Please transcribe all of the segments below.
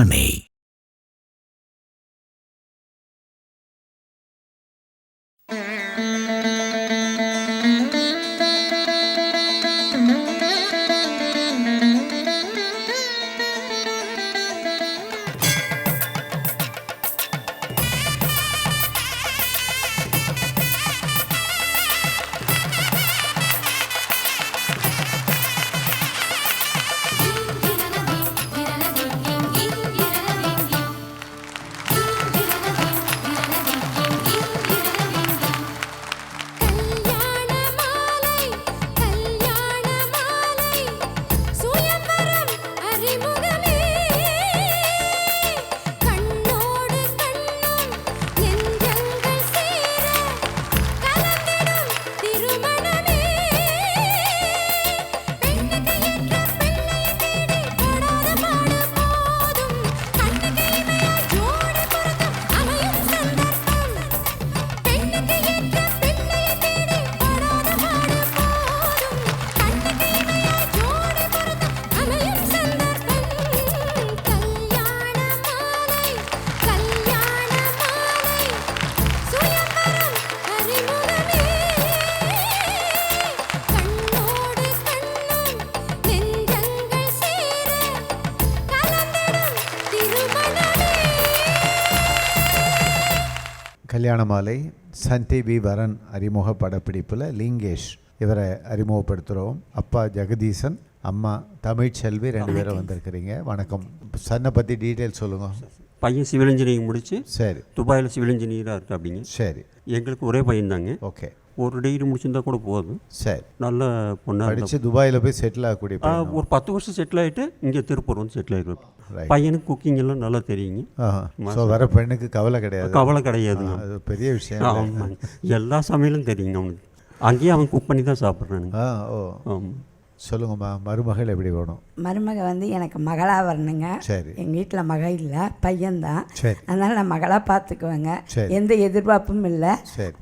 தானே கல்யாண மாலை சன் டிவி வரன் அறிமுக படப்பிடிப்பில் லிங்கேஷ் இவரை அறிமுகப்படுத்துகிறோம் அப்பா ஜெகதீசன் அம்மா தமிழ்ச்செல்வி ரெண்டு பேரும் வந்திருக்கிறீங்க. வணக்கம். சன்னை பற்றி டீட்டெயில் சொல்லுங்கள் பையன் சிவில் இன்ஜினியரிங் முடித்து சரி. துபாயில் சிவில் இன்ஜினியராக இருக்கு அப்படிங்க சரி. எங்களுக்கு ஒரே பையன் தாங்க ஓகே. ஒரு டிகிரி முடிச்சிருந்தா கூட போதும். சரி. நல்ல பொண்ணாக படித்து துபாயில் போய் செட்டில் ஆகக்கூடிய? ஒரு பத்து வருஷம் செட்டில் ஆகிட்டு இங்கே திருப்பூர் வந்து செட்டில் Right. பையனுக்கு குக்கிங் எல்லாம் நல்லா தெரியுங்க. ஸோ வர பெண்ணுக்கு கவலை கிடையாது. கவலை கிடையாதுங்க அது பெரிய விஷயம். ஆமாங்க. எல்லா சமையலும் தெரியுங்க அவனுக்கு. அங்கேயே அவன் குக் பண்ணி தான் சாப்பிட்றானுங்க. ஆ ஓ. ஆமாம் சொல்லுங்கம்மா மருமகள் எப்படி வேணும்? மருமக வந்து எனக்கு மகளாக வரணுங்க. சரி. எங்கள் வீட்டில் மக இல்லை பையன்தான். சரி. அதனால் நான் மகளாக பார்த்துக்குவேங்க. எந்த எதிர்பார்ப்பும் இல்லை.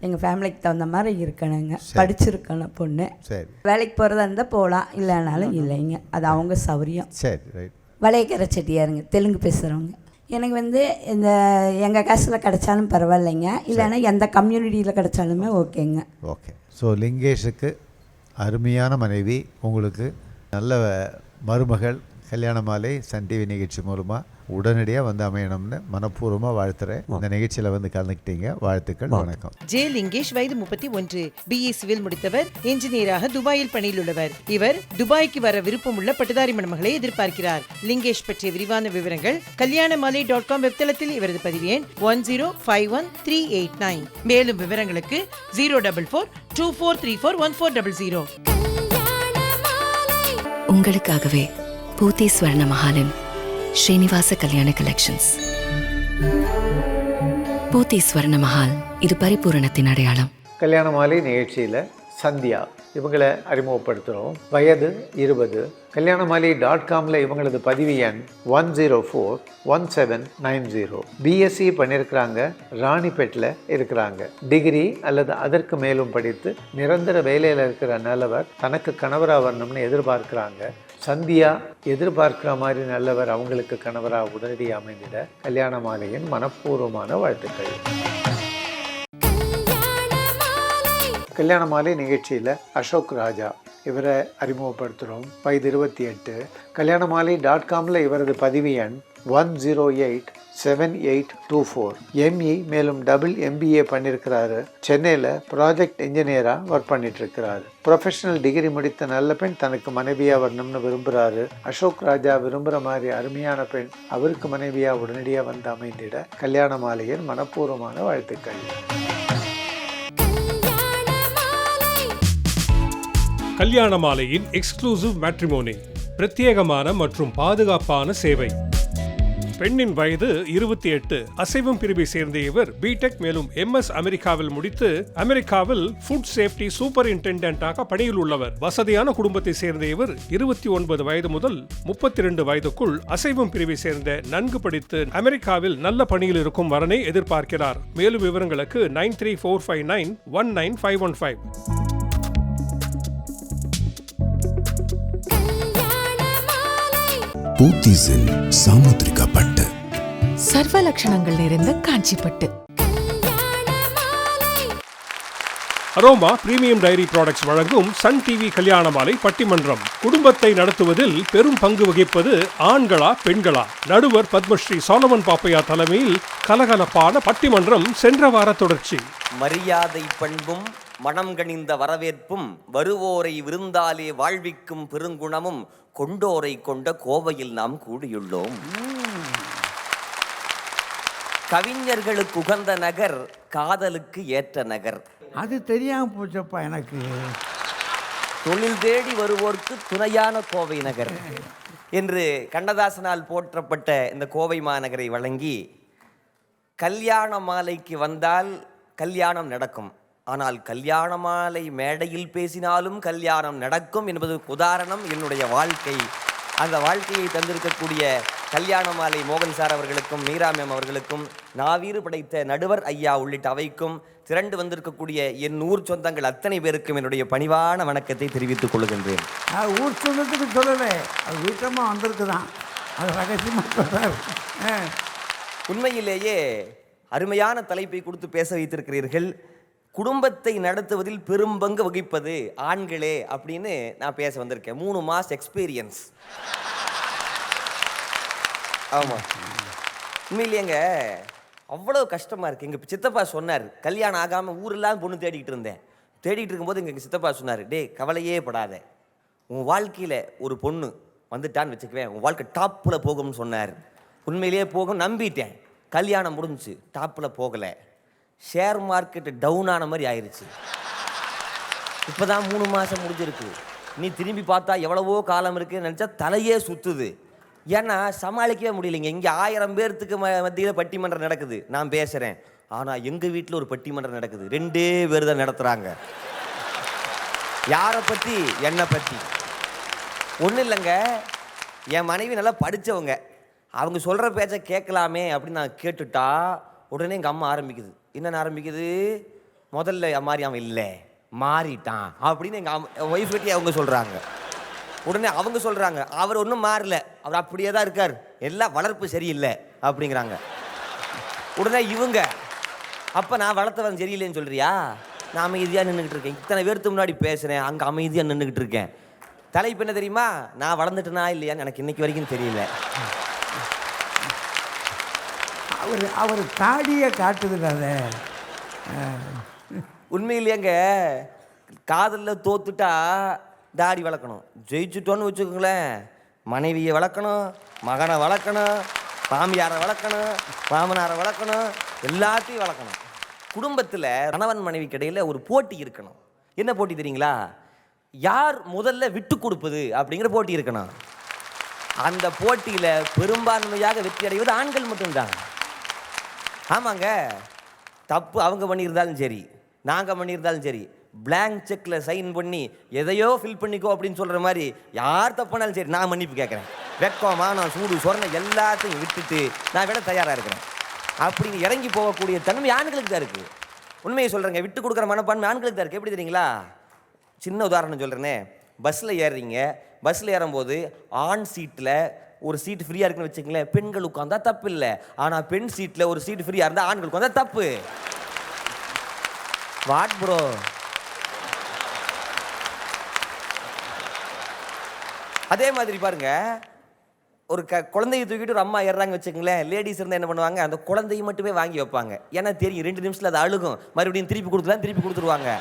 எங்கள் ஃபேமிலிக்கு தகுந்த மாதிரி இருக்கணுங்க. சரி. படிச்சிருக்கணும் பொண்ணு. சரி. வேலைக்கு போகிறதா இருந்தால் போகலாம் இல்லைனாலும் இல்லைங்க. அது அவங்க சௌரியம். சரி ரைட் வளையக்கரை செட்டியாருங்க தெலுங்கு பேசுகிறவங்க எனக்கு வந்து இந்த எங்கள் காசில் கிடைச்சாலும் பரவாயில்லைங்க. இல்லைன்னா எந்த கம்யூனிட்டியில் கிடைச்சாலுமே ஓகேங்க. ஓகே. ஸோ லிங்கேஷுக்கு அருமையான மனைவி உங்களுக்கு நல்ல மருமகள் கல்யாண மாலை சன் டிவி நிகழ்ச்சி மூலமாக உடனடியாக வந்து அமையணும்னு மனப்பூர்வமாக வாழ்த்துறேன். இந்த நிகழ்ச்சியில் வந்து கலந்துக்கிட்டீங்க. வாழ்த்துக்கள் வணக்கம். ஜே லிங்கேஷ் வயது முப்பத்தி ஒன்று. பிஇ சிவில் முடித்தவர் என்ஜினியராக துபாயில் பணியில் உள்ளவர் இவர் துபாய்க்கு வர விருப்பமுள்ள பட்டதாரி மணமகளை எதிர்பார்க்கிறார். லிங்கேஷ் பற்றிய விரிவான விவரங்கள் கல்யாணமாலை டாட் காம் வெப்தளத்தில் இவரது பதிவு எண் one zero five one three eight nine மேலும் விவரங்களுக்கு zero double four two four three four one four double zero Kalyana Maalai உங்களுக்காகவே பூத்தி ஸ்வர்ண மஹாலின் ஸ்ரீனிவாச கல்யாண கலெக்ஷன்ஸ் பூத்தி ஸ்வர்ண மஹால் இது பரிபூரணத்தின் அடையாளம். கல்யாண மாலை நிகழ்ச்சியில் சந்தியா இவங்களை அறிமுகப்படுத்துகிறோம் வயது இருபது. கல்யாணமாலி டாட் காமில் இவங்களது பதிவு எண் one zero four one seven nine zero BSc பண்ணியிருக்கிறாங்க ராணிப்பேட்டில் இருக்கிறாங்க. டிகிரி அல்லது அதற்கு மேலும் படித்து நிரந்தர வேலையில் இருக்கிற நல்லவர் தனக்கு கணவராக வரணும்னு எதிர்பார்க்குறாங்க. சந்தியா எதிர்பார்க்கிற மாதிரி நல்லவர் அவங்களுக்கு கணவராக உடனடி அமைந்திட கல்யாண மாலையின் மனப்பூர்வமான வாழ்த்துக்கள். கல்யாண மாலை கல்யாண மாலை நிகழ்ச்சியில் அசோக் ராஜா இவரை அறிமுகப்படுத்துகிறோம் வயது இருபத்தி எட்டு. கல்யாண மாலை டாட் காமில் இவரது பதிவு எண் one zero eight seven eight two four ME மேலும் டபுள் எம்பிஏ பண்ணியிருக்கிறாரு சென்னையில் ப்ராஜெக்ட் இன்ஜினியராக ஒர்க் பண்ணிட்டு இருக்கிறாரு ப்ரொஃபஷனல் டிகிரி முடித்த நல்ல பெண் தனக்கு மனைவியாக வரணும்னு விரும்புகிறாரு அசோக் ராஜா விரும்புகிற மாதிரி அருமையான பெண் அவருக்கு மனைவியாக உடனடியாக வந்து அமைந்திட கல்யாண மாலையின் மனப்பூர்வமான வாழ்த்துக்கள். கல்யாண மாலையின் எக்ஸ்க்ளூசிவ் மேட்ரிமோனி பிரத்யேகமான மற்றும் பாதுகாப்பான சேவை. பெண்ணின் வயது இருபத்தி எட்டு. அசைவம் பிரிவை சேர்ந்த இவர் பிடெக் மேலும் எம்எஸ் அமெரிக்காவில் முடித்து அமெரிக்காவில் ஃபுட் சேஃப்டி சூப்பர் இன்டென்டென்டாக பணியில் உள்ளவர். வசதியான குடும்பத்தை சேர்ந்த இவர் இருபத்தி ஒன்பது வயது முதல் முப்பத்தி ரெண்டு வயதுக்குள் அசைவம் பிரிவை சேர்ந்த நன்கு படித்து அமெரிக்காவில் நல்ல பணியில் இருக்கும் வரனை எதிர்பார்க்கிறார். மேலும் விவரங்களுக்கு nine three four five nine one nine five one five. பூத்திஸில் Samudrika பட்டு சர்வ லட்சணங்கள் நிறைந்த மாலை அரோமா பிரீமியம் டைரி ப்ராடக்ட்ஸ் வழங்கும் சன் டிவி கல்யாண மாலை பட்டிமன்றம். குடும்பத்தை நடத்துவதில் பெரும் பங்கு வகிப்பது ஆண்களா பெண்களா? நடுவர் பத்மஸ்ரீ சோலமன் பாப்பையா தலைமையில் கலகலப்பான பட்டிமன்றம் சென்ற வார தொடர்ச்சி. மரியாதை பண்பும் மனம் கனிந்த வரவேற்பும் வருவோரை விருந்தாலே வாழ்விக்கும் பெருங்குணமும் கொண்டோரை கொண்ட கோவையில் நாம் கூடியுள்ளோம். கவிஞர்களுக்கு உகந்த நகர் காதலுக்கு ஏற்ற நகர். அது தெரியாமல் போச்சப்பா எனக்கு. தொழில் தேடி வருவோர்க்கு துணையான கோவை நகர். என்று கண்ணதாசனால் போற்றப்பட்ட இந்த கோவை மாநகரை வழங்கி கல்யாண மாலைக்கு வந்தால் கல்யாணம் நடக்கும். ஆனால் கல்யாண மாலை மேடையில் பேசினாலும் கல்யாணம் நடக்கும் என்பதற்கு உதாரணம் என்னுடைய வாழ்க்கை. அந்த வாழ்க்கையை தந்திருக்கக்கூடிய கல்யாண மாலை மோகன் சார் அவர்களுக்கும் மீரா மேம் அவர்களுக்கும் நாவீறு படைத்த நடுவர் ஐயா உள்ளிட்ட அவைக்கும் திரண்டு வந்திருக்கக்கூடிய என் ஊர் சொந்தங்கள் அத்தனை பேருக்கும் என்னுடைய பணிவான வணக்கத்தை தெரிவித்துக் கொள்கின்றேன். ஊர் சொந்தத்துக்கு சொல்லலை. அது வீட்டமாக வந்திருக்கு தான் அது ரகசியமாக சொல்கிறார் உண்மையிலேயே அருமையான தலைப்பை கொடுத்து பேச வைத்திருக்கிறீர்கள். குடும்பத்தை நடத்துவதில் பெரும் பங்கு வகிப்பது ஆண்களே அப்படின்னு நான் பேச வந்திருக்கேன். மூணு மாஸ் எக்ஸ்பீரியன்ஸ் ஆமாம் உண்மையிலேங்க அவ்வளோ கஷ்டமாக இருக்குது எங்கள் சித்தப்பா சொன்னார் கல்யாணம் ஆகாமல் ஊரெல்லாம் பொண்ணு தேடிக்கிட்டு இருந்தேன். தேடிட்டு இருக்கும்போது எங்கள் சித்தப்பா சொன்னார் டேய் கவலையே படாத. உன் வாழ்க்கையில் ஒரு பொண்ணு வந்துட்டான்னு வச்சுக்குவேன். உன் வாழ்க்கை டாப்பில் போகும்னு சொன்னார். உண்மையிலேயே போகும் நம்பிட்டேன். கல்யாணம் முடிஞ்சுச்சு டாப்பில் போகலை. ஷேர் மார்க்கெட்டு டவுன் ஆன மாதிரி ஆயிடுச்சு இப்போ தான் மூணு மாதம் முடிஞ்சிருக்கு. நீ திரும்பி பார்த்தா எவ்வளவோ காலம் இருக்குன்னு நினச்சா தலையே சுற்றுது ஏன்னா சமாளிக்கவே முடியலைங்க. இங்கே ஆயிரம் பேர்த்துக்கு ம மத்தியில் பட்டிமன்றம் நடக்குது. நான் பேசுகிறேன் ஆனால் எங்கள் வீட்டில் ஒரு பட்டிமன்றம் நடக்குது. ரெண்டே பேர் தான் நடத்துகிறாங்க யாரை பற்றி என்னை பற்றி ஒன்றும் இல்லைங்க. என் மனைவி நல்லா படித்தவங்க அவங்க சொல்கிற பேச்சை கேட்கலாமே அப்படின்னு நான் கேட்டுட்டா உடனே எங்கள் அம்மா ஆரம்பிக்குது. என்னென்ன ஆரம்பிக்குது? முதல்ல மாதிரி அவன் இல்லை. மாறிட்டான். அப்படின்னு எங்கள் ஒய்ஃப் கிட்டே அவங்க சொல்கிறாங்க உடனே அவங்க சொல்கிறாங்க அவர் ஒன்றும் மாறல. அவர் அப்படியே தான் இருக்கார். எல்லாம் வளர்ப்பு சரியில்லை அப்படிங்கிறாங்க. உடனே இவங்க அப்போ நான் வளர்த்தவன் சரியில்லைன்னு சொல்றியா? நான் அமைதியாக நின்றுக்கிட்டு இருக்கேன். இத்தனை பேர்த்து முன்னாடி பேசுகிறேன் அங்கே அமைதியாக நின்றுக்கிட்டு இருக்கேன். தலைப்பு என்ன தெரியுமா? நான் வளர்ந்துட்டேனா இல்லையான்னு எனக்கு இன்னைக்கு வரைக்கும் தெரியல. அவர் அவர் தாடியை காட்டுது உண்மையிலேங்க காதலில் தோத்துட்டா தாடி வளர்க்கணும். ஜெயிச்சுட்டோன்னு வச்சுக்கோங்களேன் மனைவியை வளர்க்கணும் மகனை வளர்க்கணும் மாமியாரை வளர்க்கணும் மாமனாரை வளர்க்கணும் எல்லாத்தையும் வளர்க்கணும். குடும்பத்தில் கணவன் மனைவிக்கு இடையில் ஒரு போட்டி இருக்கணும். என்ன போட்டி தெரியுங்களா? யார் முதல்ல விட்டு கொடுப்பது அப்படிங்கிற போட்டி இருக்கணும். அந்த போட்டியில் பெரும்பான்மையாக வெற்றி அடைவது ஆண்கள் மட்டும்தான். ஆமாங்க. தப்பு அவங்க பண்ணியிருந்தாலும் சரி நாங்கள் பண்ணியிருந்தாலும் சரி பிளாங்க் செக்கில் சைன் பண்ணி எதையோ ஃபில் பண்ணிக்கோ அப்படின்னு சொல்கிற மாதிரி யார் தப்புனாலும் சரி நான் மன்னிப்பு கேட்குறேன். வெட்கம் நான் சூடு சொரணை எல்லாத்தையும் விட்டுட்டு நான் விட தயாராக இருக்கிறேன். அப்படின்னு இறங்கி போகக்கூடிய தன்மை ஆண்களுக்கு தான் இருக்குது உண்மையை சொல்கிறேங்க விட்டு கொடுக்குற மனப்பான்மை ஆண்களுக்கு தான் இருக்குது எப்படி தெரியுங்களா? சின்ன உதாரணம் சொல்கிறேனே பஸ்ஸில் ஏறுறீங்க. பஸ்ஸில் ஏறும்போது ஆண் சீட்டில் ஒரு சீட் ஃப்ரீயாக இருக்குன்னு வச்சுக்கங்களேன் பெண்கள் உட்காந்தா தப்பு இல்லை ஆனால் பெண் சீட்டில் ஒரு சீட் ஃப்ரீயாக இருந்தால் ஆண்கள் உட்காந்தா தப்பு. வாட் ப்ரோ அதே மாதிரி பாருங்க ஒரு க குழந்தையை தூக்கிட்டு ஒரு அம்மா ஏறுறாங்க வச்சுக்கங்களேன் லேடிஸ் இருந்தால் என்ன பண்ணுவாங்க அந்த குழந்தையை மட்டுமே வாங்கி வைப்பாங்க. ஏன்னா தெரியும் ரெண்டு நிமிஷத்தில் அது அழுகும். மறுபடியும் திருப்பி கொடுத்துலாம் திருப்பி கொடுத்துருவாங்க.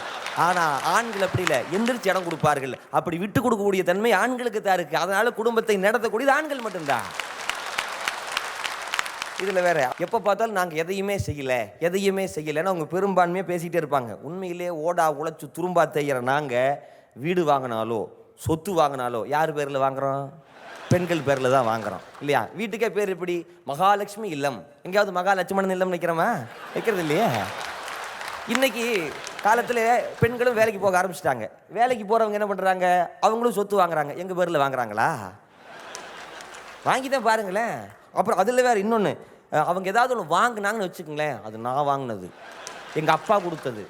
ஆனால் ஆண்கள் அப்படி இல்லை. எந்திரிச்சு இடம் கொடுப்பார்கள். அப்படி விட்டு கொடுக்கக்கூடிய தன்மை ஆண்களுக்கு தான் இருக்குது அதனால் குடும்பத்தை நடத்தக்கூடியது ஆண்கள் மட்டும்தான். இதில் வேற எப்போ பார்த்தாலும் நாங்கள் எதையுமே செய்யலை எதையுமே செய்யலைன்னு அவங்க பெரும்பான்மையாக பேசிகிட்டே இருப்பாங்க. உண்மையிலே ஓடா உழைச்சி துரும்பா செய்கிற நாங்கள் வீடு வாங்கினாலோ சொத்து வாங்கினாலோ யார் பேரில் வாங்குகிறோம் பெண்கள் பேரில் தான் வாங்குறோம். இல்லையா? வீட்டுக்கே பேர் எப்படி? மகாலட்சுமி இல்லம். எங்கேயாவது மகாலட்சுமணன் இல்லம் நிற்கிறோமா வைக்கிறது இல்லையா. இன்னைக்கு காலத்தில் பெண்களும் வேலைக்கு போக ஆரம்பிச்சிட்டாங்க. வேலைக்கு போகிறவங்க என்ன பண்ணுறாங்க அவங்களும் சொத்து வாங்குறாங்க. எங்கள் பேரில் வாங்குறாங்களா? வாங்கி தான் பாருங்களேன். அப்புறம் அதில் வேறு இன்னொன்று அவங்க ஏதாவது ஒன்று வாங்கினாங்கன்னு வச்சுக்கோங்களேன். அது நான் வாங்கினது. எங்கள் அப்பா கொடுத்தது.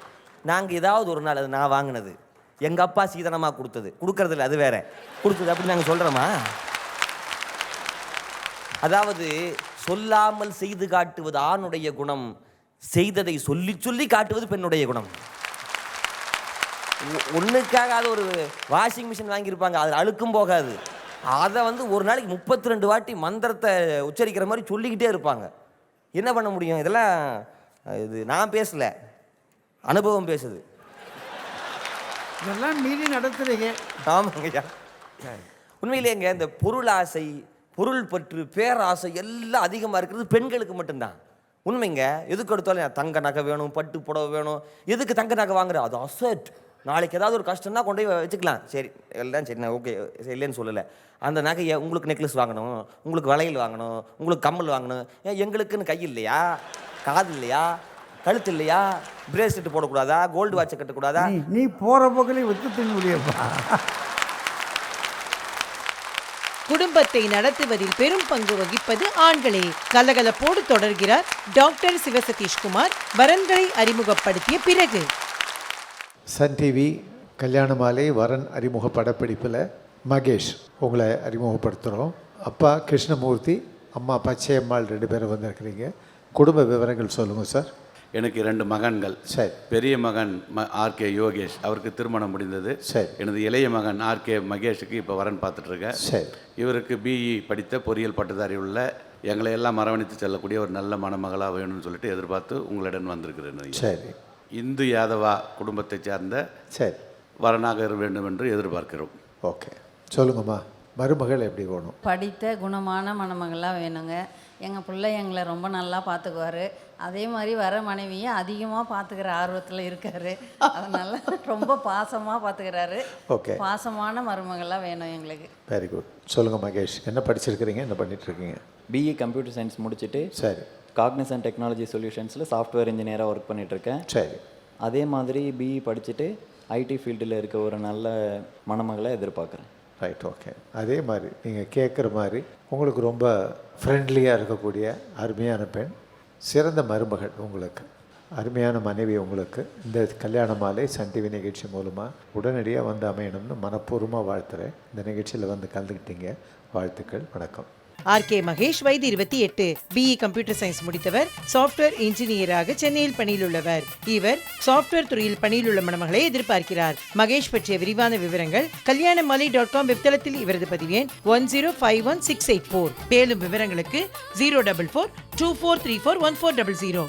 நாங்கள் ஏதாவது ஒரு நாள் அது நான் வாங்கினது. எங்கள் அப்பா சீதனமாக கொடுத்தது. கொடுக்கறதில்ல அது வேற. கொடுத்தது அப்படி நாங்கள் சொல்கிறோமா அதாவது சொல்லாமல் செய்து காட்டுவது ஆணுடைய குணம் செய்ததை சொல்லி சொல்லி காட்டுவது பெண்ணுடைய குணம். ஒ- ஒண்ணுக்காக அது ஒரு வாஷிங் மிஷின் வாங்கியிருப்பாங்க அதில் அழுக்கும் போகாது. அதை வந்து ஒரு நாளைக்கு முப்பத்தி ரெண்டு வாட்டி மந்திரத்தை உச்சரிக்கிற மாதிரி சொல்லிக்கிட்டே இருப்பாங்க. என்ன பண்ண முடியும்? இதெல்லாம் இது நான் பேசல அனுபவம் பேசுது. இதெல்லாம் மீறி நடத்துறீங்க. ஆமாங்கய்யா. உண்மையிலேங்க இந்த பொருள் ஆசை பொருள் பற்று பேராசை எல்லாம் அதிகமாக இருக்கிறது பெண்களுக்கு மட்டும்தான். உண்மைங்க. எதுக்கு எடுத்தாலும் தங்க நகை வேணும் பட்டு புடவை வேணும். எதுக்கு தங்க நகை வாங்குற? அது அசட் நாளைக்கு ஏதாவது ஒரு கஷ்டம்னா கொண்டு போய் வச்சுக்கலாம். சரி எல்லாம் சரி நான் ஓகே சரி இல்லைன்னு சொல்லலை. அந்த நகையை உங்களுக்கு நெக்லஸ் வாங்கணும் உங்களுக்கு வளையல் வாங்கணும் உங்களுக்கு கம்மல் வாங்கணும். ஏன் எங்களுக்குன்னு கை இல்லையா? காது இல்லையா? கழுத்து இல்லையா? பிரேஸ்லெட் போடக்கூடாதா? கோல்டு வாட்சை கட்டக்கூடாதா? நீ போகிற போக்கிலே வித்து தின்னு முடியப்பா குடும்பத்தை நடத்துவதில் பெரும் பங்கு வகிப்பது ஆண்களே. கலகலப்போடு தொடர்கிறார் டாக்டர் சிவசதீஷ்குமார். வரன்களை அறிமுகப்படுத்திய பிறகு. சன் டிவி கல்யாண மாலை வரன் அறிமுக படப்பிடிப்பில் மகேஷ் உங்களை அறிமுகப்படுத்துகிறோம் அப்பா கிருஷ்ணமூர்த்தி அம்மா பச்சையம்மாள் ரெண்டு பேரும் வந்திருக்கிறீங்க. குடும்ப விவரங்கள் சொல்லுங்கள் சார். எனக்கு இரண்டு மகன்கள். சரி. பெரிய மகன் ம ஆர்கே யோகேஷ். அவருக்கு திருமணம் முடிந்தது. சரி. எனது இளைய மகன் ஆர்கே மகேஷுக்கு இப்போ வரன் பார்த்துட்ருக்கேன். சரி. இவருக்கு பிஇ படித்த பொறியியல் பட்டதாரி உள்ள எங்களை எல்லாம் அரவணைத்து செல்லக்கூடிய ஒரு நல்ல மணமகளாக வேணும்னு சொல்லிட்டு எதிர்பார்த்து உங்களிடம் வந்திருக்கிறேன். சரி. இந்து யாதவா குடும்பத்தைச் சார்ந்த சரி. வரனாக இருக்க வேண்டும் என்று எதிர்பார்க்கிறோம். ஓகே. சொல்லுங்கம்மா. மருமகள் எப்படி வேணும்? படித்த குணமான மணமகளாக வேணுங்க. எங்கள் பிள்ளை எங்களை ரொம்ப நல்லா பார்த்துக்குவாரு அதே மாதிரி வர மனைவியை அதிகமாக பார்த்துக்கிற ஆர்வத்தில் இருக்காரு. அதனால ரொம்ப பாசமாக பார்த்துக்கிறாரு ஓகே. பாசமான மருமகளாக வேணும் எங்களுக்கு. வெரி குட் சொல்லுங்கள் மகேஷ் என்ன படிச்சிருக்கிறீங்க? என்ன பண்ணிட்டு இருக்கீங்க பிஇ கம்ப்யூட்டர் சயின்ஸ் முடிச்சுட்டு சரி. காக்னிசன் டெக்னாலஜி சொல்யூஷன்ஸில் சாஃப்ட்வேர் இன்ஜினியராக ஒர்க் பண்ணிகிட்ருக்கேன் சரி. அதே மாதிரி பிஇ படிச்சுட்டு ஐடி ஃபீல்டில் இருக்க ஒரு நல்ல மணமகளை எதிர்பார்க்குறேன். ரைட் ஓகே அதே மாதிரி நீங்கள் கேட்குற மாதிரி உங்களுக்கு ரொம்ப ஃப்ரெண்ட்லியாக இருக்கக்கூடிய அருமையான பெண் சிறந்த மருமகள் உங்களுக்கு அருமையான மனைவி உங்களுக்கு இந்த கல்யாண மாலை சன் டிவி நிகழ்ச்சி மூலமாக உடனடியாக வந்து அமையணும்னு மனப்பூர்வமாக வாழ்த்துறேன். இந்த நிகழ்ச்சியில் வந்து கலந்துக்கிட்டீங்க வாழ்த்துக்கள் வணக்கம். ஆர் கே மகேஷ் வயது இருபத்தி எட்டு பிஇ கம்ப்யூட்டர் சயின்ஸ் முடித்தவர் சாஃப்ட்வேர் இன்ஜினியராக சென்னையில் பணியில் உள்ளவர் இவர் சாஃப்ட்வேர் துறையில் பணியில் உள்ள மணமகளை எதிர்பார்க்கிறார். மகேஷ் பற்றிய விரிவான விவரங்கள் கல்யாணமாலை டாட் காம் வெப்தளத்தில் இவரது பதிவு எண் one zero five one six eight four. மேலும் விவரங்களுக்கு zero double four two four three four one four double zero.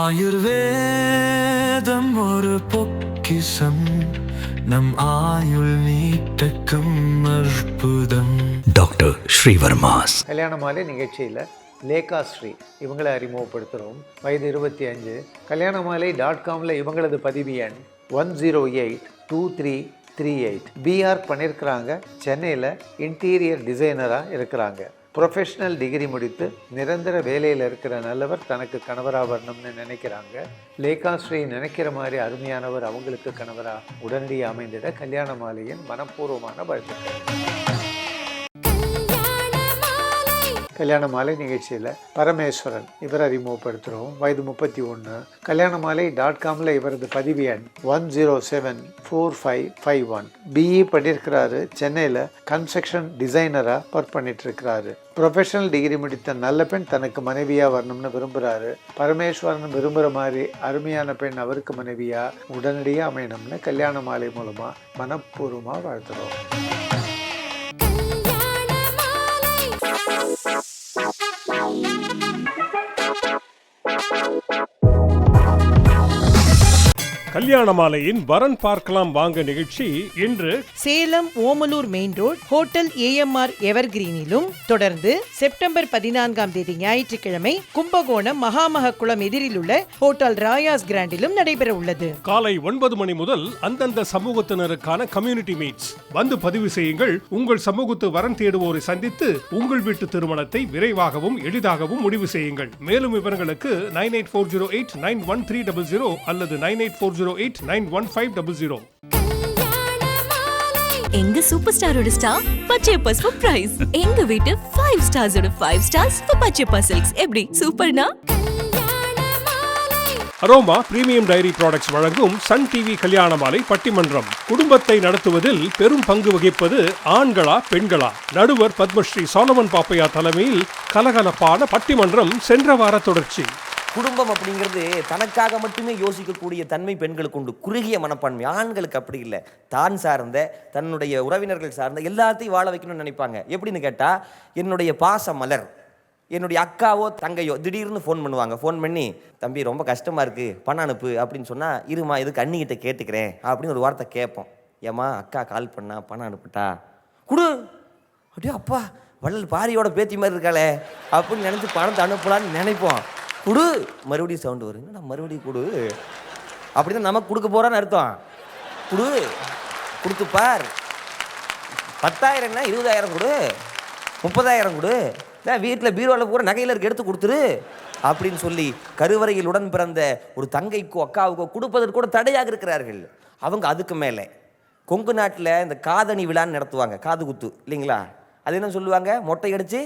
ஆயுர்வேதம் ஒரு பொக்கிசம் நம் ஆயுள் நீட்டக்கும் அற்புதம். டாக்டர் ஸ்ரீவர்மாஸ். கல்யாண மாலை நிகழ்ச்சியில் லேகா ஸ்ரீ இவங்களை அறிமுகப்படுத்துகிறோம் வயது இருபத்தி அஞ்சு. கல்யாண மாலை டாட் காமில் இவங்களது பதிவு எண் one zero eight two three three eight BR பண்ணியிருக்கிறாங்க சென்னையில் இன்டீரியர் டிசைனராக இருக்கிறாங்க. ப்ரொஃபஷனல் டிகிரி முடித்து நிரந்தர வேலையில் இருக்கிற நல்லவர் தனக்கு கணவராக வரணும்னு நினைக்கிறாங்க. லேகா ஸ்ரீ நினைக்கிற மாதிரி அருமையானவர் அவங்களுக்கு கணவராக உடனடியாக அமைந்திட கல்யாண மாலையின் மனப்பூர்வமான வாழ்த்துக்கள். கல்யாண மாலை நிகழ்ச்சியில் பரமேஸ்வரன் இவர் அறிமுகப்படுத்துகிறோம் வயது முப்பத்தி ஒன்று கல்யாண மாலை டாட் காமில் இவரது பதிவு எண் one zero seven four five five one BE பண்ணியிருக்கிறாரு சென்னையில் கன்ஸ்ட்ரக்ஷன் டிசைனராக ஒர்க் பண்ணிட்டு இருக்கிறாரு ப்ரொஃபஷனல் டிகிரி முடித்த நல்ல பெண் தனக்கு மனைவியாக வரணும்னு விரும்புகிறாரு பரமேஸ்வரன் விரும்புகிற மாதிரி அருமையான பெண் அவருக்கு மனைவியாக உடனடியாக அமையணும்னு கல்யாண மாலை மூலமாக மனப்பூர்வமாக வாழ்த்துறோம். கல்யாண மாலையின் வரன் பார்க்கலாம் வாங்க நிகழ்ச்சி இன்று Salem Omalur main road hotel AMR எவர்கிரீனிலும் தொடர்ந்து செப்டம்பர் பதினான்காம் தேதி ஞாயிற்றுக்கிழமை கும்பகோணம் மகாமக குளம் எதிரில் உள்ள ஹோட்டல் ராயாஸ் கிராண்டிலும் நடைபெற உள்ளது. காலை ஒன்பது மணி முதல் அந்தந்த சமூகத்தினருக்கான கம்யூனிட்டி மீட்ஸ் வந்து பதிவு செய்யுங்கள். உங்கள் சமூகத்து வரன் தேடுவோரை சந்தித்து உங்கள் வீட்டு திருமணத்தை விரைவாகவும் எளிதாகவும் முடிவு செய்யுங்கள். மேலும் விவரங்களுக்கு nine eight four zero eight nine one three double zero அல்லது nine eight four zero eight nine one five double zero எங்க சூப்பர் ஸ்டாரோட ஸ்டார்? பச்சையப்பா சர்ப்ரைஸ் எங்க வீட்டு ஃபைவ் ஸ்டார்ஸோட ஃபைவ் ஸ்டார்ஸ் பச்சையப்பா சில்க்ஸ் எப்படி? சூப்பர்னா? அரோமா பிரீமியம் டைரி ப்ராடக்ட்ஸ் வழங்கும் Sun TV கல்யாண மாலை பட்டிமன்றம். குடும்பத்தை நடத்துவதில் பெரும் பங்கு வகிப்பது ஆண்களா பெண்களா? நடுவர் பத்மஸ்ரீ சோலமன் பாப்பையா தலைமையில் கலகலப்பான பட்டிமன்றம் சென்ற வார தொடர்ச்சி. குடும்பம் அப்படிங்கிறது தனக்காக மட்டுமே யோசிக்கக்கூடிய தன்மை பெண்களுக்கு உண்டு. குறுகிய மனப்பான்மை. ஆண்களுக்கு அப்படி இல்லை. தான் சார்ந்த தன்னுடைய உறவினர்கள் சார்ந்த எல்லாத்தையும் வாழ வைக்கணும்னு நினைப்பாங்க. எப்படின்னு கேட்டால் என்னுடைய பாச மலர் என்னுடைய அக்காவோ தங்கையோ திடீர்னு ஃபோன் பண்ணுவாங்க. ஃபோன் பண்ணி தம்பி ரொம்ப கஷ்டமாக இருக்குது பணம் அனுப்பு. அப்படின்னு சொன்னால் இருமா இதுக்கு அண்ணிக்கிட்ட கேட்டுக்கிறேன்? அப்படின்னு ஒரு வார்த்தை கேட்போம். ஏம்மா அக்கா கால் பண்ணா பணம் அனுப்பிட்டா? குடு. அப்படியே அப்பா வள்ளல் பாரியோட பேத்தி மாதிரி இருக்காளே. அப்படின்னு நினச்சி பணத்தை அனுப்பலான்னு நினைப்போம். குடு மறுபடியும் சவுண்டு வரும் என்னடா மறுபடியும் கொடு? அப்படி தான் நமக்கு கொடுக்க போகிறான்னு அர்த்தம். குடு கொடுத்து பார். பத்தாயிரம்னா இருபதாயிரம் கொடு. முப்பதாயிரம் கொடு. இல்லை வீட்டில் பீரோவில் பூரா நகையில் இருக்க எடுத்து கொடுத்துரு. அப்படின்னு சொல்லி கருவறையில் உடன் பிறந்த ஒரு தங்கைக்கோ அக்காவுக்கோ கொடுப்பதற்கு கூட தடையாக இருக்கிறார்கள். அவங்க அதுக்கு மேலே. கொங்கு நாட்டில் இந்த காதணி விழான்னு நடத்துவாங்க காது குத்து. இல்லைங்களா? அது என்ன சொல்லுவாங்க? மொட்டை அடித்து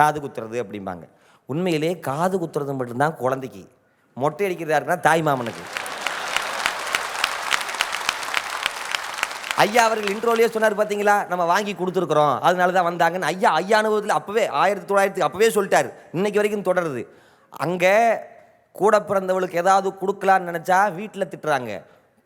காது குத்துறது அப்படிம்பாங்க. உண்மையிலே காது குத்துறது மட்டும்தான் குழந்தைக்கு. மொட்டை அடிக்கிறதா யாருன்னா தாய் மாமனுக்கு. ஐயா அவர்கள் இன்ட்ரோலேயே சொன்னார் பார்த்தீங்களா நம்ம வாங்கி கொடுத்துருக்குறோம். அதனால தான் வந்தாங்கன்னு. ஐயா ஐயா அனுபவத்தில் அப்போவே ஆயிரத்தி தொள்ளாயிரத்தி அப்போவே சொல்லிட்டார். இன்னைக்கு வரைக்கும் தொடருது. அங்கே கூட பிறந்தவளுக்கு ஏதாவது கொடுக்கலான்னு நினச்சா வீட்டில் திட்டுறாங்க.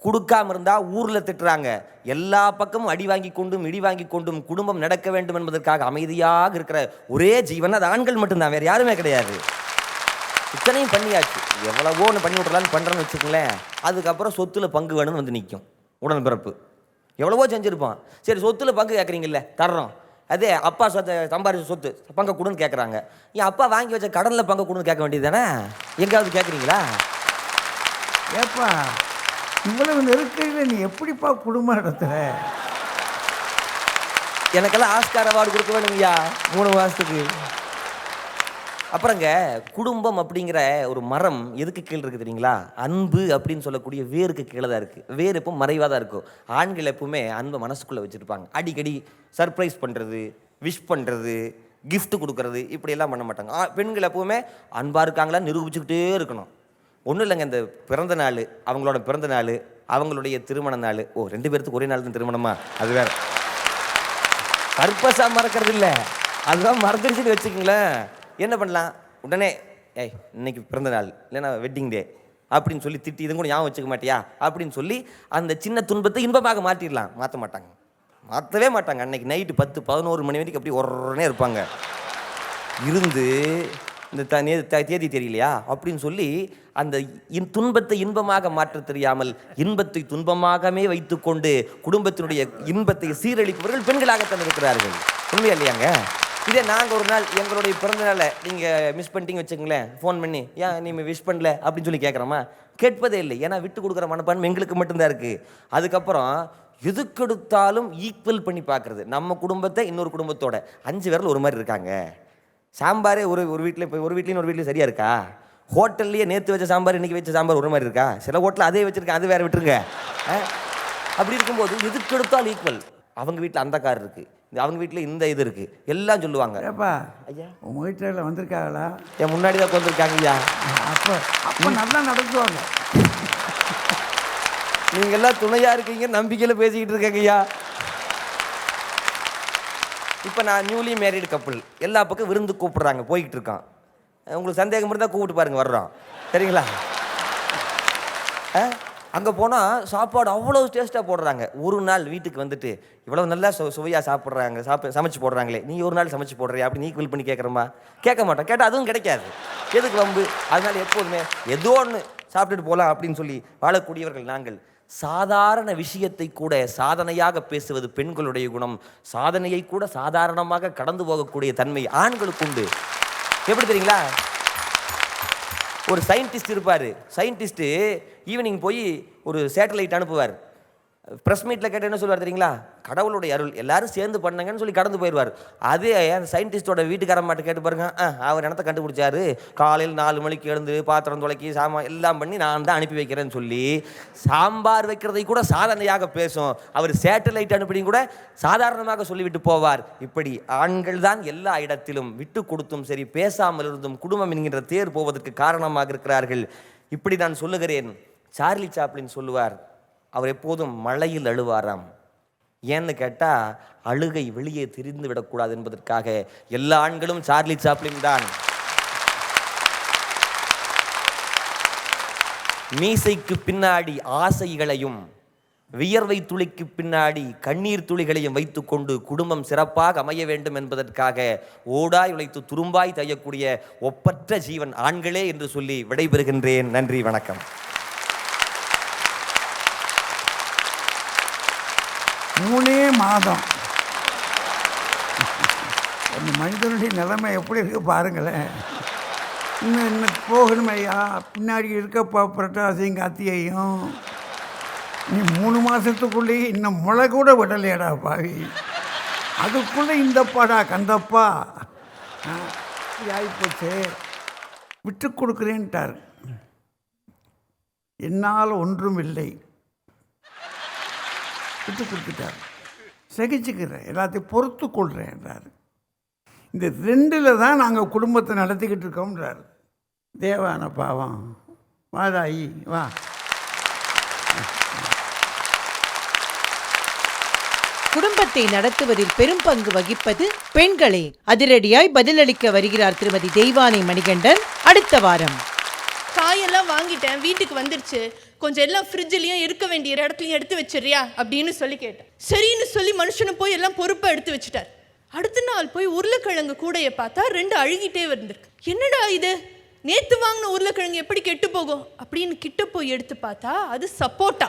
கொடுக்காம இருந்தால் ஊரில் திட்டுறாங்க. எல்லா பக்கமும் அடி வாங்கி கொண்டும் இடி வாங்கி கொண்டும் குடும்பம் நடக்க வேண்டும் என்பதற்காக அமைதியாக இருக்கிற ஒரே ஜீவன் அது ஆண்கள் மட்டும்தான் வேறு யாருமே கிடையாது. இத்தனையும் பண்ணியாச்சு. எவ்வளவோ ஒன்று பண்ணி விட்றலான்னு பண்ணுறேன்னு வச்சுக்கோங்களேன். அதுக்கப்புறம் சொத்தில் பங்கு வேணும்னு வந்து நிற்கும் உடன்பிறப்பு எவ்வளவோ செஞ்சுருப்பான். சரி சொத்தில் பங்கு கேட்குறீங்கல்ல தர்றோம். அதே அப்பா சொத்து சம்பாரிச்ச சொத்து பங்கை கொடுன்னு கேட்குறாங்க என் அப்பா வாங்கி வச்ச கடனில் பங்கு கொடுன்னு கேட்க வேண்டியது தானே? எங்காவது கேட்குறீங்களா ஏப்பா. இவ்வளவு நெருக்கடியில் நீ எப்படிப்பா குடும்பம் நடத்துற? எனக்கெல்லாம் ஆஸ்கார் அவார்டு கொடுக்க வேணுங்கய்யா மூணு மாதத்துக்கு அப்புறங்க குடும்பம் அப்படிங்கிற ஒரு மரம் எதுக்கு கீழே இருக்குது தெரியுங்களா? அன்பு அப்படின்னு சொல்லக்கூடிய வேருக்கு கீழே தான் இருக்குது வேர் எப்போ மறைவாக தான் இருக்கும். ஆண்கள் எப்பவுமே அன்பை மனசுக்குள்ளே வச்சுருப்பாங்க. அடிக்கடி சர்ப்ரைஸ் பண்ணுறது விஷ் பண்ணுறது கிஃப்ட் கொடுக்கறது இப்படியெல்லாம் பண்ண மாட்டாங்க. பெண்கள் எப்பவுமே அன்பாக இருக்காங்களா நிரூபிச்சுக்கிட்டே இருக்கணும். ஒன்றும் இல்லைங்க இந்த பிறந்த நாள் அவங்களோட பிறந்த நாள் அவங்களுடைய திருமண நாள். ஓ ரெண்டு பேர்த்துக்கு ஒரே நாள் தான் திருமணமா? அது வேற. பர்பஸாக மறக்கிறது இல்லை. அதுதான் மறந்துடுச்சுன்னு வச்சுக்கோங்களேன். என்ன பண்ணலாம்? உடனே ஏய் இன்னைக்கு பிறந்த நாள். இல்லைன்னா வெட்டிங் டே அப்படின்னு சொல்லி திட்டி இதுவும் கூட ஞாபகம் வச்சுக்க மாட்டியா? அப்படின்னு சொல்லி அந்த சின்ன துன்பத்தை இன்பமாக மாற்றிடலாம் மாற்ற மாட்டாங்க. மாற்றவே மாட்டாங்க. அன்னைக்கு நைட்டு பத்து பதினோரு மணி வரைக்கும் அப்படி உடனே இருப்பாங்க. இருந்து இந்த த த- தேதி தெரியலையா? அப்படின்னு சொல்லி அந்த இன் துன்பத்தை இன்பமாக மாற்ற தெரியாமல் இன்பத்தை துன்பமாகவே வைத்துக்கொண்டு குடும்பத்தினுடைய இன்பத்தை சீரழிப்பவர்கள் பெண்களாகத்தான் இருக்கிறார்கள். உண்மையா இல்லையாங்க? இதே நாங்கள் ஒரு நாள் எங்களுடைய பிறந்த நாளை நீங்கள் மிஸ் பண்ணிட்டீங்க வச்சுங்களேன் ஃபோன் பண்ணி ஏன் நீ விஷ் பண்ணல? அப்படின்னு சொல்லி கேட்குறோமா கேட்பதே இல்லை. ஏன்னா விட்டு கொடுக்குற மனப்பான்மை எங்களுக்கு மட்டும்தான் இருக்குது அதுக்கப்புறம் எதுக்கெடுத்தாலும் ஈக்குவல் பண்ணி பார்க்குறது நம்ம குடும்பத்தை இன்னொரு குடும்பத்தோட. அஞ்சு பேரில் ஒரு மாதிரி இருக்காங்க. சாம்பாரே ஒரு ஒரு வீட்டில் இப்போ ஒரு வீட்லேயும் ஒரு வீட்லேயும் சரியாக இருக்கா? ஹோட்டல்லையே நேற்று வச்ச சாம்பார் இன்னைக்கு வச்ச சாம்பார் ஒரு மாதிரி இருக்கா? சில ஹோட்டலில் அதே வச்சிருக்கேன் அது வேற விட்டுருங்க? அப்படி இருக்கும்போது எதுக்கு எடுத்தாலும் ஈக்குவல் அவங்க வீட்டில் அந்த கார் இருக்கு. இந்த அவங்க வீட்டில் இந்த இது இருக்கு. எல்லாம் சொல்லுவாங்க. ஏப்பா ஐயா. உங்கள் வீட்டில் வந்திருக்காங்களா? என் முன்னாடி தான் உட்காந்துருக்காங்க ஐயா. அப்போ அப்போ நல்லா நடத்துவாங்க நீங்க எல்லாம் துணையா இருக்கீங்க நம்பிக்கையில பேசிக்கிட்டு இருக்கேங்க ஐயா. இப்போ நான் நியூலி மேரிடு கப்பல் எல்லா பக்கம் விருந்து கூப்பிடுறாங்க போய்கிட்டு இருக்கான். உங்களுக்கு சந்தேகம் இருந்தால் கூப்பிட்டு பாருங்க வர்றோம். சரிங்களா? அங்கே போனால் சாப்பாடு அவ்வளோ டேஸ்ட்டாக போடுறாங்க. ஒரு நாள் வீட்டுக்கு வந்துட்டு இவ்வளோ நல்லா சு சுவையாக சாப்பிட்றாங்க சாப்பிட சமைச்சு போடுறாங்களே நீ ஒரு நாள் சமைச்சு போடுறியா? அப்படி நீ வில் பண்ணி கேட்குறமா கேட்க மாட்டோம். கேட்டால் அதுவும் கிடைக்காது. எதுக்கு வம்பு? அதனால எப்போதுமே ஏதோ ஒன்று சாப்பிட்டுட்டு போகலாம் அப்படின்னு சொல்லி வாழக்கூடியவர்கள் நாங்கள். சாதாரண விஷயத்தை கூட சாதனையாக பேசுவது பெண்களுடைய குணம். சாதனையை கூட சாதாரணமாக கடந்து போகக்கூடிய தன்மை ஆண்களுக்கு உண்டு. எப்படி தெரியுங்களா? ஒரு சயின்டிஸ்ட் இருப்பார். சயின்டிஸ்ட்டு ஈவினிங் போய் ஒரு சேட்டலைட் அனுப்புவார். ப்ரெஸ் மீட்டில் கேட்டு என்ன சொல்லுவார் தெரியுங்களா? கடவுளுடைய அருள். எல்லாரும் சேர்ந்து பண்ணுங்கன்னு சொல்லி கடந்து போயிடுவார். அதே அந்த சயின்டிஸ்டோட வீட்டுக்காரன் மாட்ட கேட்டு பாருங்க. அவர் என்னத்தை கண்டுபிடிச்சாரு? காலையில் நாலு மணிக்கு எழுந்து பாத்திரம் துளைக்கி சாமான் எல்லாம் பண்ணி நான் தான் அனுப்பி வைக்கிறேன்னு சொல்லி சாம்பார் வைக்கிறதை கூட சாதனையாக பேசும். அவர் சேட்டலைட் அனுப்பியும் கூட சாதாரணமாக சொல்லிவிட்டு போவார். இப்படி ஆண்கள் தான் எல்லா இடத்திலும் விட்டு கொடுத்தும் சரி பேசாமல் இருந்தும் குடும்பம் என்கின்ற தேர் போவதற்கு காரணமாக இருக்கிறார்கள். இப்படி நான் சொல்லுகிறேன். சார்லி சாப்ளின் சொல்லுவார் அவர் எப்போதும் மழையில் அழுவாராம். ஏன்னு கேட்டால் அழுகை வெளியே திரிந்து விடக்கூடாது என்பதற்காக எல்லா ஆண்களும் சார்லி சாப்ளின் தான். மீசைக்கு பின்னாடி ஆசைகளையும் வியர்வை துளிக்கு பின்னாடி கண்ணீர் துளிகளையும் வைத்துக்கொண்டு குடும்பம் சிறப்பாக அமைய வேண்டும் என்பதற்காக ஓடாய் உழைத்து துரும்பாய் தையக்கூடிய ஒப்பற்ற ஜீவன் ஆண்களே என்று சொல்லி விடைபெறுகின்றேன். நன்றி வணக்கம் மூணே மாதம். அந்த மனிதனுடைய நிலைமை எப்படி இருக்கு பாருங்களேன். இன்னும் இன்னும் போகணும் ஐயா. பின்னாடி இருக்கப்பா புரட்டாசியும் காத்தியையும் நீ மூணு மாதத்துக்குள்ளேயே இன்னும் முளை கூட விடலையடா பாவி. அதுக்குள்ளே இந்தப்பாடா கந்தப்பா. ஆகிப்போச்சு விட்டு கொடுக்குறேன்ட்டார். என்னால் ஒன்றும் இல்லை. விட்டு கொடுத்துட்டார். சகிச்சுக்கிறேன் எல்லாத்தையும் பொறுத்து கொள்கிறேன் என்றார். இந்த ரெண்டில் தான் நாங்கள் குடும்பத்தை நடத்திக்கிட்டு இருக்கோம்ன்றார் தேவான பாவம். வாதாயி வா. குடும்பத்தை நடத்துவதில் பெரும் பங்கு வகிப்பது பெண்களே. அதிரடியாய் பதிலளிக்க வருகிறார் திருமதி தெய்வானை மணிகண்டன். அடுத்த வாரம். காயெல்லாம் வாங்கிட்டேன் வீட்டுக்கு வந்துருச்சு. கொஞ்சம் எல்லாம் ஃப்ரிட்ஜ்லேயும் இருக்க வேண்டிய இடத்துலையும் எடுத்து வச்சிடுறியா அப்படின்னு சொல்லி கேட்டேன். சரின்னு சொல்லி மனுஷனை போய் எல்லாம் பொறுப்பாக எடுத்து வச்சுட்டார். அடுத்த நாள் போய் உருளைக்கிழங்கு கூடையை பார்த்தா ரெண்டு அழுகிட்டே வந்திருக்கு. என்னடா இது? நேற்று வாங்கின உருளைக்கிழங்கு எப்படி கெட்டு போகும்? அப்படின்னு கிட்ட போய் எடுத்து பார்த்தா அது சப்போட்டா.